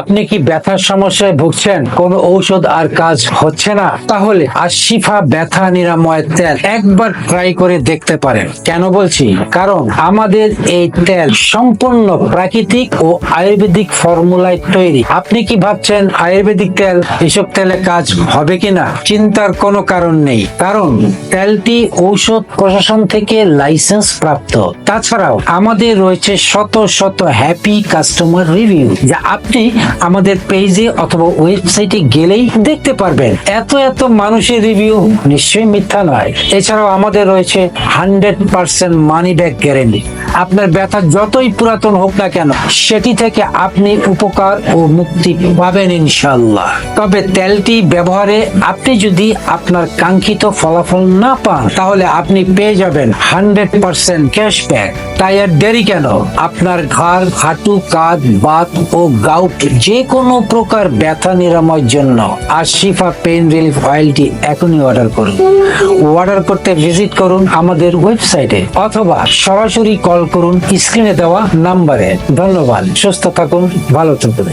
আপনি কি ব্যথার সমস্যায় ভুগছেন? কোনো ঔষধ আর কাজ হচ্ছে না? তাহলে আশিফা ব্যথা নিরাময় তেল একবার ট্রাই করে দেখতে পারেন। কেন বলছি? কারণ আমাদের এই তেল সম্পূর্ণ প্রাকৃতিক ও আয়ুর্বেদিক ফর্মুলায় তৈরি। আপনি কি ভাবছেন আয়ুর্বেদিক তেল এসব তেলে কাজ হবে কিনা? চিন্তার কোনো কারণ নেই। কারণ তেলটি ঔষধ প্রশাসন থেকে লাইসেন্স প্রাপ্ত। তাছাড়াও আমাদের রয়েছে শত শত হ্যাপি কাস্টমার রিভিউ, যা আপনি আমাদের পেজে অথবা ওয়েবসাইটে গেলেই দেখতে পারবেন। এত এত মানুষের রিভিউ নিশ্চয়ই মিথ্যা নয়। এছাড়াও আমাদের রয়েছে hundred percent money back guarantee আপনার ব্যথা যতই পুরাতন হোক না কেন, সেটি থেকে আপনি উপকার ও মুক্তি পাবেন ইনশাল্লাহ তবে তেলটি ব্যবহারে আপনি যদি আপনার কাঙ্ক্ষিত ফলাফল না পান, তাহলে আপনি পেয়ে যাবেন হান্ড্রেড পার্সেন্ট ক্যাশব্যাক তাই দেরি কেন? আপনার ঘাড়, হাঁটু, কাঁধ, বাত ও গাউট যে কোনো প্রকার ব্যথা নিরাময়ের জন্য আশিফা পেন রিলিফ অয়েলটি এখনই অর্ডার করুন। অর্ডার করতে ভিজিট করুন আমাদের ওয়েবসাইটে অথবা সরাসরি কল করুন স্ক্রিনে দেওয়া নাম্বারে। ধন্যবাদ, সুস্থ থাকুন, ভালো থাকুন।